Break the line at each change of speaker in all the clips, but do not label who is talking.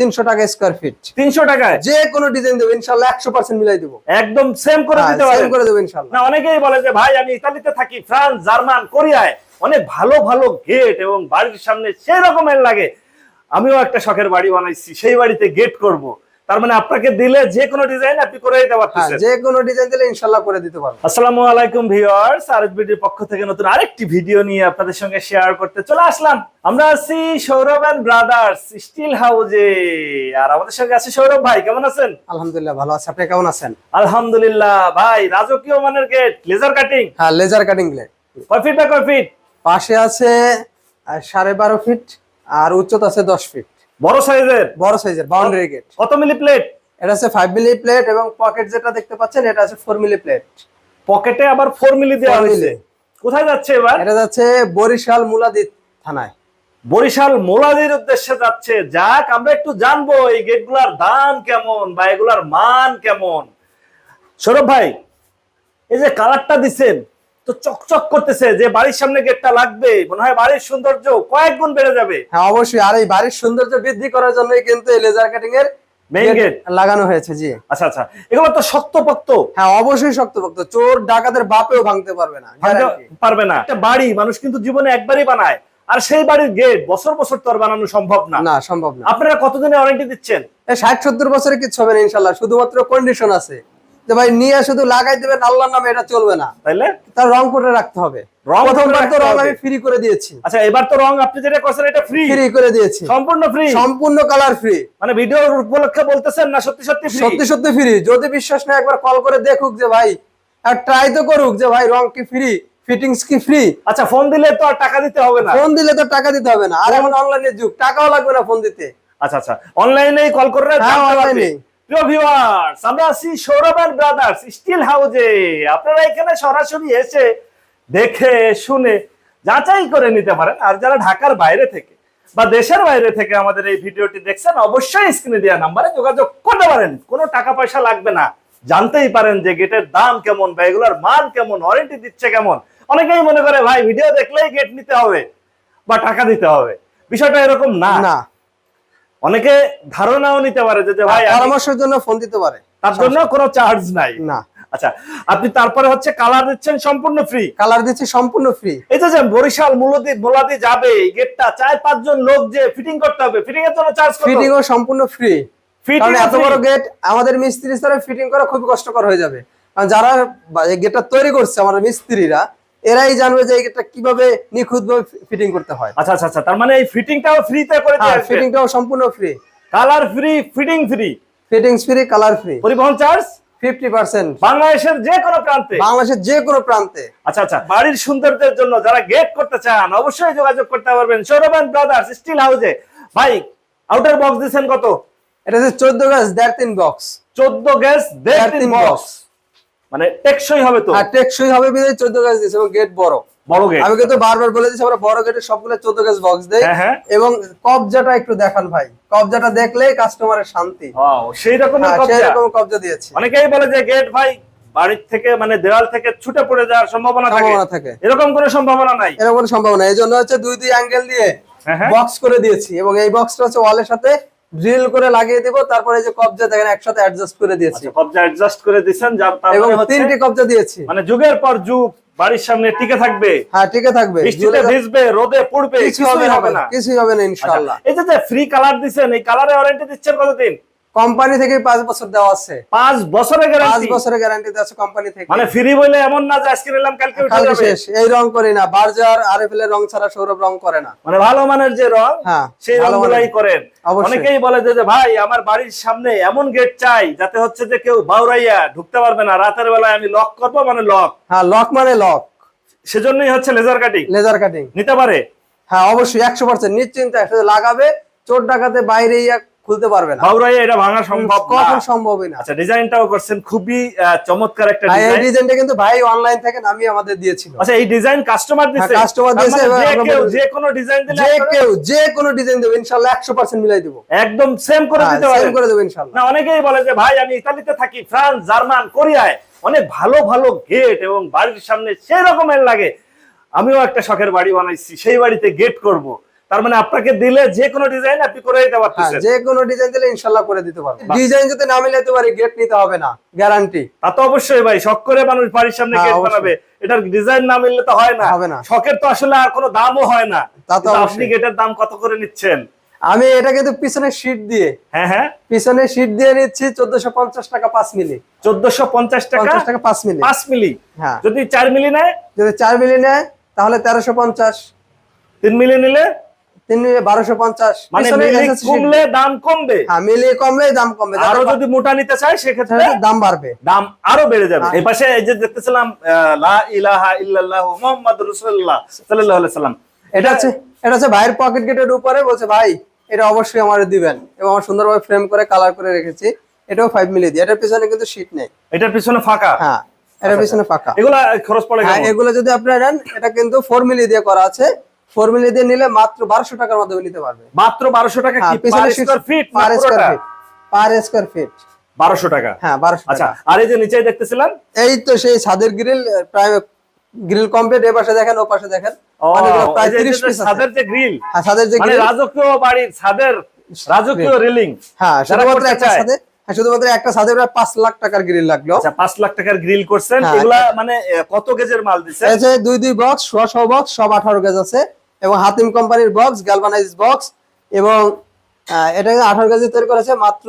তিনশো টাকা square feet
তিনশো টাকায়?
যে কোনো ডিজাইন দেবো ইনশাআল্লাহ একশো পার্সেন্ট মিলাই দেবো।
একদম সেম করে দিতে
হ্যাঁ, সেম করে দেবো ইনশাআল্লাহ
না অনেকেই বলে যে ভাই আমি ইতালিতে থাকি ফ্রান্স জার্মান কোরিয়ায়। অনেক ভালো ভালো গেট এবং বাড়ির সামনে সেই রকমের লাগে। আমিও একটা শখের বাড়ি বানাইছি সেই বাড়িতে গেট করব। তার মানে আপনাকে দিলে যে কোনো ডিজাইন আপনি করে দিতে
হ্যাঁ
পারতেছেন।
যে কোনো ডিজাইন দিলে ইনশাল্লাহ করে দিতে পারব।
আসসালামু আলাইকুম ভিউয়ার্স আরএসবিডির পক্ষ থেকে নতুন আরেকটি ভিডিও নিয়ে আপনাদের সঙ্গে শেয়ার করতে চলে আসলাম। আমরা আছি সৌরভ এন্ড ব্রাদার্স স্টিল হাউজে আর আমাদের সঙ্গে আছে সৌরভ ভাই কেমন আছেন?
আলহামদুলিল্লাহ ভালো আছে। আপনি কেমন আছেন?
আলহামদুলিল্লাহ ভাই রাজকীয় মানের গেট লেজার কাটিং
হ্যাঁ লেজার কাটিং ব্লেড
কয় ফিট বাই কয় ফিট
পাশে আছে সাড়ে বারো ফিট আর উচ্চতা আছে দশ ফিট
বড় সাইজের?
বড় সাইজের বাউন্ডারি গেট
কত মিলি প্লেট?
এটা আছে ফাইভ মিলি প্লেট এবং পকেট যেটা দেখতে পাচ্ছেন এটা আছে ফোর মিলি প্লেট
পকেটে আবার ফোর মিলি দেওয়া হয়েছে। কোথায় যাচ্ছে এবার?
এটা যাচ্ছে বরিশাল মুলাদি থানায়।
বরিশাল মোলাদির উদ্দেশ্যে যাচ্ছে। যাক আমরা একটু জানব এই গেটগুলার দাম কেমন বা এগুলার মান কেমন। সৌরভ ভাই এই যে কালারটা দিছেন তো চকচক করতেছে যে বাড়ির সামনে গেটটা লাগবে। মনে হয় বাড়ির সৌন্দর্য কয়েক গুণ বেড়ে যাবে।
হ্যাঁ অবশ্যই। আর এই বাড়ির সৌন্দর্য বৃদ্ধি করার জন্যই কিন্তু এই লেজার কাটিং এর? লাগানো হয়েছে জি।
আচ্ছা আচ্ছা। এগুলো তো শক্তপোক্ত।
হ্যাঁ অবশ্যই শক্তপোক্ত। চোর ডাকাতের বাপেও ভাঙতে পারবে না
পারবে না। একটা বাড়ি মানুষ কিন্তু জীবনে একবারই বানায়। আর সেই বাড়ির গেট বছর বছর তো বানানো সম্ভব না।
না সম্ভব না।
আপনারা কতদিনে ওয়ারেন্টি দিচ্ছেন?
ষাট সত্তর বছরে কিছু হবে না ইনশাল্লাহ। শুধুমাত্র কন্ডিশন আছে। ভাই নিয়ে শুধু লাগাই দেবেন আল্লাহর নামে এটা চলবে না।
তাইলে?
তার রং করে রাখতে হবে।
রং
প্রথমবার তো রং আমি ফ্রি করে দিয়েছি।
আচ্ছা এবার তো রং আপনি যেটা করছেন এটা ফ্রি
ফ্রি করে দিয়েছি।
সম্পূর্ণ ফ্রি
সম্পূর্ণ কালার ফ্রি
মানে ভিডিওর উপলক্ষে বলতেছেন না সত্যি সত্যি ফ্রি
সত্যি সত্যি ফ্রি যদি বিশ্বাস না একবার কল করে দেখুক যে ভাই আর ট্রাই তো করুক যে ভাই রং কি ফ্রি ফিটিংস কি ফ্রি
আচ্ছা ফোন দিলে তো আর টাকা দিতে হবে না।
ফোন দিলে তো টাকা দিতে হবে না। আর এখন অনলাইনের যুগ টাকাও লাগবে না ফোন দিতে।
আচ্ছা আচ্ছা। অনলাইনেই কল করে অবশ্যই স্ক্রিনে নাম্বারে যোগাযোগ করতে পারেন। কোনো টাকা পয়সা লাগবে না। জানতেই পারেন যে গেটের দাম কেমন বা এগুলোর মান কেমন ওয়ারেন্টি দিচ্ছে কেমন। অনেকেই মনে করে, ভাই ভিডিও দেখলেই গেট নিতে হবে বা টাকা দিতে হবে। বিষয়টা এরকম না। অনেকে ধারণাও নিতে পারে যে ভাই
পরামর্শের জন্য ফোন দিতে পারে।
তার জন্য কোনো চার্জ নাই।
না।
আচ্ছা আপনি তারপরে হচ্ছে কালার দিচ্ছেন সম্পূর্ণ ফ্রি
কালার দিচ্ছি সম্পূর্ণ ফ্রি
এই যে বরিশাল মূলদি মোলাদি যাবে এই গেটটা চার পাঁচজন লোক যে ফিটিং করতে হবে ফিটিং এর জন্য চার্জ
ফিটিং ও সম্পূর্ণ ফ্রি
ফিটিং
এত বড় গেট আমাদের মিস্ত্রি স্তরে ফিটিং করা খুবই কষ্টকর হয়ে যাবে। কারণ যারা গেটটা তৈরি করছে আমাদের মিস্ত্রিরা এরাই জানবে যে গেটটা কীভাবে নিখুঁত ভাবে ফিটিং করতে হয়।
আচ্ছা আচ্ছা আচ্ছা তার মানে এই ফিটিংটাও ফ্রিতে করে
হ্যাঁ
দিয়ে
ফিটিংটাও সম্পূর্ণ free
colour free fitting free
fittings free colour free
পরিবহন চার্জ
ফিফটি পার্সেন্ট
বাংলাদেশের যে কোনো প্রান্তে?
বাংলাদেশের যে কোনো প্রান্তে।
আচ্ছা আচ্ছা বাড়ির সৌন্দর্যের জন্য যারা গেট করতে চান অবশ্যই যোগাযোগ করতে পারবেন। সৌরভ ব্রাদার্স স্টিল হাউসে ভাই আউটার বক্স দিচ্ছেন কত?
এটা হচ্ছে চোদ্দ গ্যাস দেড় তিন বক্স
চোদ্দ গ্যাস দেড় তিন বক্স মানে টেকসই হবে তো?
আর টেকসই হবে বিধায় চোদ্দ গাছ দিয়েছে এবং গেট বড়।
বড় গেট
আমি কিন্তু বারবার বলে দিচ্ছি আমরা বড় গেটের সবগুলো চোদ্দ গাছ বক্স দেই।
হ্যাঁ, হ্যাঁ।
এবং কবজাটা একটু দেখান ভাই। কবজাটা দেখলেই কাস্টমারের শান্তি।
সেই রকমের
হ্যাঁ,
কবজা।
সেই রকম কবজা দিয়েছি।
অনেকেই বলে যে গেট ভাই বাড়ির থেকে মানে দেওয়াল থেকে ছুটে পড়ে যাওয়ার সম্ভাবনা থাকে। এরকম কোনো সম্ভাবনা নাই।
এরকম কোনো সম্ভাবনা এই জন্য হচ্ছে দুই দুই অ্যাঙ্গেল দিয়ে
হ্যাঁ, হ্যাঁ।
বক্স করে দিয়েছি। এবং এই বক্সটা হচ্ছে ওয়ালের সাথে ড্রিল করে লাগিয়ে দিব তারপরে এই যে কবজা দেখেন একসাথে অ্যাডজাস্ট করে দিয়েছি।
আচ্ছা, কবজা অ্যাডজাস্ট করে দিয়েছেন যার
এবং
মানে হচ্ছে
তিনটি কবজা দিয়েছি।
মানে যুগের পর যুগ বাড়ির সামনে টিকে থাকবে
হ্যাঁ টিকে থাকবে।
বৃষ্টিতে ভিজবে রোদে পড়বে
কিছু হবে না
কিছু
কিছুই হবে না
আচ্ছা,
ইনশাআল্লাহ
এই যে যে ফ্রি কালার দিচ্ছেন এই কালারে ওয়ারেন্টি দিচ্ছেন কতদিন?
কোম্পানি থেকে পাঁচ বছর দেওয়া আছে।
পাঁচ বছরের
পাঁচ
গ্যারান্টি
বছরের গ্যারান্টি আছে কোম্পানি থেকে।
মানে ফ্রি বলে এমন না যে আজকে নিলাম কালকে উঠে যাবে।
শেষ এই রং করি না। বার্জার আরএফএল এর রং ছাড়া সৌরভ রং করে না।
মানে ভালো মানের যে রং
হ্যাঁ,
সেই রংগুলাই করেন। অনেকেই বলে যে ভাই আমার বাড়ির সামনে এমন গেট চাই যাতে হচ্ছে যে কেউ বাউরাইয়া ঢুকতে পারবে না। রাতের বেলায় আমি লক করব মানে লক
হ্যাঁ লক মানে লক
সেজন্যই হচ্ছে লেজার কাটিং
লেজার কাটিং
নিতে পারে?
হ্যাঁ অবশ্যই একশো পার্সেন্ট নিশ্চিন্তে লাগাবে। চোর ডাকাতে বাইরে ইয়া খুলতে পারবে না।
বাউরাইয়া এটা ভাঙা সম্ভব না।
কখন সম্ভবই না।
আচ্ছা ডিজাইনটাও করছেন খুবই চমৎকার একটা
ভাই এই ডিজাইনটা কিন্তু ভাই অনলাইন থেকে আমাদের দিয়েছিল।
আচ্ছা এই ডিজাইন কাস্টমার
হ্যাঁ, customer
তার
দিয়েছে,
যে কোনো ডিজাইন দিলে
যে কেউ যে কোনো ডিজাইন দেবে একশো পার্সেন্ট মিলাই দেবো।
একদম সেম করে
হ্যাঁ,
দিতে
same
পারেন
করে দেবো ইনশাল্লাহ
না অনেকেই বলে যে ভাই আমি ইতালিতে থাকি ফ্রান্স জার্মান কোরিয়ায়। অনেক ভালো ভালো গেট এবং বাড়ির সামনে সেই রকমের লাগে। আমিও একটা শখের বাড়ি বানাইছি সেই বাড়িতে গেট করব। তার মানে আপনাকে দিলে যে কোনো ডিজাইন আপনি করে দিতে
হ্যাঁ
পারতেছেন।
যে কোনো ডিজাইন দিলে ইনশাল্লাহ করে দিতে পারব। ডিজাইন যদি না মিলাতে পারি গেট নিতে হবে না গ্যারান্টি
তা তো অবশ্যই ভাই শখ করে মানুষ বাড়ির সামনে
হ্যাঁ,
গেট বানাবে। এটার ডিজাইন না মিললে তো হয় না।
হবে না।
শখের তো আসলে আর কোনো দামও হয় না।
তা তো
আপনি গেটের দাম কত করে নিচ্ছেন?
আমি এটা কিন্তু পিছনে শীট দিয়ে।
হ্যাঁ হ্যাঁ।
পিছনে শীট দিয়ে নিচ্ছি চোদ্দশো পঞ্চাশ টাকা পাঁচ মিলি।
চোদ্দশো পঞ্চাশ টাকা?
টাকা পাঁচ মিলি।
পাঁচ মিলি?
হ্যাঁ।
যদি চার মিলি নেয়?
যদি চার মিলি নেয় তাহলে তেরোশো পঞ্চাশ।
তিন মিলি নিলে?
মিলি বারোশো পঞ্চাশ।
মানে কমলে দাম কমবে?
হ্যাঁ দাম কমবে। আরও
যদি মোটা নিতে চায় সেক্ষেত্রে
দাম বাড়বে।
দাম আরও বেড়ে যাবে।
হ্যাঁ।
এই পাশে এই যে দেখতেছিলাম লা ইলাহা ইল্লাল্লাহু মুহাম্মাদুর রাসূলুল্লাহ সাল্লাল্লাহু সাল্লাম
এটা হচ্ছে এটা হচ্ছে ভাইয়ের পকেট গেটের উপরে বলছে ভাই এটা অবশ্যই আমার দিবেন। এবং আমার সুন্দরভাবে ফ্রেম করে কালার করে রেখেছি। এটাও ফাইভ মিলি দিয়ে। এটার পিছনে কিন্তু শীট নেই।
এটার পিছনে ফাঁকা?
হ্যাঁ এটার পিছনে ফাঁকা।
এগুলা খরচ পড়ে
হ্যাঁ এগুলো যদি আপনারা নেন এটা কিন্তু ফোর মিলি দিয়ে করা আছে। ফোর মিলি দিয়ে নিলে মাত্র বারোশো টাকার মাধ্যমে নিতে পারবে।
মাত্র বারোশো টাকা
হ্যাঁ
per square feet
per square feet
বারোশো টাকা?
হ্যাঁ বারোশো
আচ্ছা আর এই যে নিচে দেখতেছিলাম?
এই তো সেই ছাদের গ্রিল প্রায় গ্রিল কমপ্লিট এ পাশে দেখেন ও পাশে দেখেন।
ও,
অনেকগুলো প্রায়
এই যে- এই
তিরিশ
যে
পিস আছে।
ছাদের যে গ্রিল
হ্যাঁ ছাদের যে গ্রিল
রাজকীয় বাড়ির ছাদের রাজকীয় রেলিং
হ্যাঁ শুধুমাত্র একটা ছাদে হ্যাঁ শুধুমাত্র একটা ছাদে প্রায় পাঁচ লাখ টাকার গ্রিল লাগল।
আচ্ছা পাঁচ লাখ টাকার গ্রিল করছেন।
হ্যাঁ,
এগুলা মানে কত গেজের মাল
দিচ্ছে দুই দুই বক্স ছ বক্স সব আঠারো গেজ আছে। এবং হাতিম কোম্পানির বক্স গ্যালভানাইজ বক্স এবং এটা আঠারো কেজি তৈরি করেছে মাত্র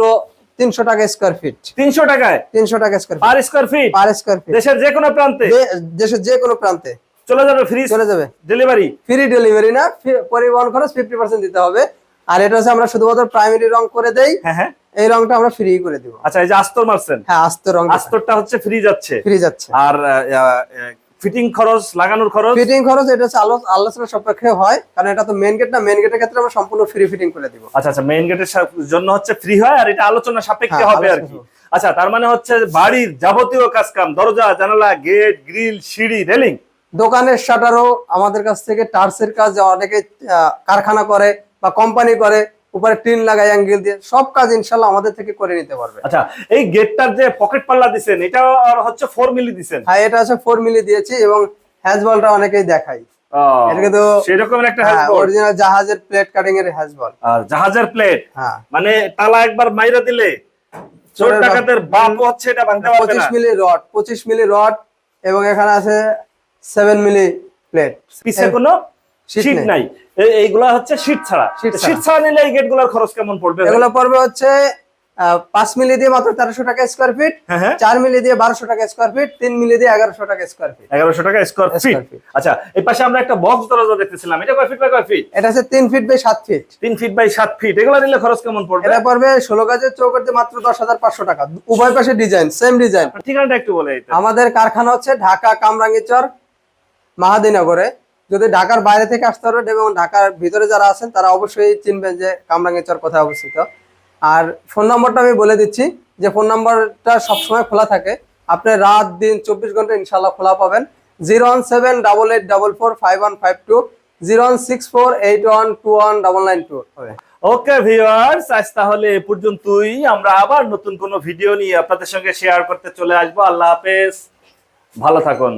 তিনশো টাকা স্কোয়ার ফিট
তিনশো টাকায়?
তিনশো টাকা square
per square feet
per square feet
দেশের যে কোনো প্রান্তে?
দেশের যে কোনো প্রান্তে।
চলে যাবে ফ্রি
চলে যাবে।
ডেলিভারি
ফ্রি ডেলিভারি না পরিবহন খরচ ফিফটি পার্সেন্ট দিতে হবে। আর এটা হচ্ছে আমরা শুধুমাত্র প্রাইমারি রং করে দেই।
হ্যাঁ হ্যাঁ।
এই রংটা আমরা ফ্রি করে দিব।
আচ্ছা এই যে আস্তর মারছেন?
হ্যাঁ আস্ত রং
আস্তরটা হচ্ছে ফ্রি যাচ্ছে।
ফ্রি যাচ্ছে।
আর ফিটিং খরচ লাগানোর খরচ?
ফিটিং খরচ এটা হচ্ছে আলোচনা সাপেক্ষে হয় কারণ এটা তো মেন গেট না মেন গেটের ক্ষেত্রে আমরা সম্পূর্ণ ফ্রি ফিটিং করে দিব।
আচ্ছা আচ্ছা গেটের জন্য হচ্ছে ফ্রি হয় আর এটা আলোচনা সাপেক্ষে
হ্যাঁ,
হবে আর কি। আচ্ছা তার মানে হচ্ছে বাড়ির যাবতীয় কাজ কাম দরজা জানালা গেট গ্রিল সিঁড়ি রেলিং
দোকানের শাটারও আমাদের কাছ থেকে টার্সের কাজ অনেকে কারখানা করে বা কোম্পানি করে উপরে টিন লাগাই অ্যাঙ্গেল দিয়ে সব কাজ ইনশাল্লাহ আমাদের থেকে করে নিতে পারবে।
আচ্ছা এই গেটটার যে পকেট পাল্লা দিছেন এটা হচ্ছে ফোর মিলি দিছেন?
হ্যাঁ এটা আছে ফোর মিলি দিয়েছি এবং হ্যাজবলটা অনেকেই দেখাই। এটা কিন্তু
সেরকম একটা হ্যান্ডবোর্ড
অরিজিনাল জাহাজের প্লেট কাটিং এর হ্যাজবল
আর জাহাজের প্লেট
হ্যাঁ।
মানে তালা একবার মাইরা দিলে চোর ডাকাতের বাপ হচ্ছে এটা ভাঙতে পারবে
মিলি রড পঁচিশ মিলি রড এবং এখানে আছে সেভেন মিলি প্লেট
পিছে কোনো
শীট নেই।
এইগুলা হচ্ছে শীট ছাড়া।
শীট ছাড়া।
নিলে এই গেটগুলোর খরচ কেমন পড়বে?
এগুলো পড়বে হচ্ছে পাঁচ মিলি দিয়ে মাত্র তেরোশো টাকা স্কোয়ার ফিট
হ্যাঁ হ্যাঁ।
চার মিলি দিয়ে বারোশো টাকা স্কোয়ার ফিট তিন মিলি দিয়ে এগারোশো টাকা স্কোয়ার ফিট
এগারোশো টাকা স্কোয়ার ফিট আচ্ছা এই পাশে আমরা একটা বক্স দরজা দেখতেছিলাম। এটা কয় ফিট বাই কয় ফিট
এটা আছে তিন ফিট বাই সাত ফিট
তিন ফিট বাই সাত ফিট এগুলো নিলে খরচ কেমন পড়বে?
এটা পড়বে ষোলো গাছের চৌকাতে মাত্র দশ হাজার পাঁচশো টাকা। উভয় পাশে ডিজাইন সেম ডিজাইন
ঠিকানাটা একটু বলে
আমাদের কারখানা হচ্ছে ঢাকা কামরাঙ্গীচর মাহাদিনগরে। যদি ঢাকার বাইরে থেকে আসতে পারবেন এবং ঢাকার ভিতরে যারা আছেন, তারা অবশ্যই চিনবেন যে কামরাঙ্গীচর কোথায় অবস্থিত। আর ফোন নম্বরটা আমি বলে দিচ্ছি, যে ফোন নম্বরটা সবসময় খোলা থাকে। আপনি রাত, দিন চব্বিশ ঘণ্টা ইনশাল্লাহ খোলা পাবেন। Zero one seven double eight double four five one five two, zero one six four eight one two one double nine two.
Okay viewers আজ তাহলে এ পর্যন্তই। আমরা আবার নতুন কোনো ভিডিও নিয়ে আপনাদের সঙ্গে শেয়ার করতে চলে আসব। আল্লাহ হাফেজ। ভালো থাকুন।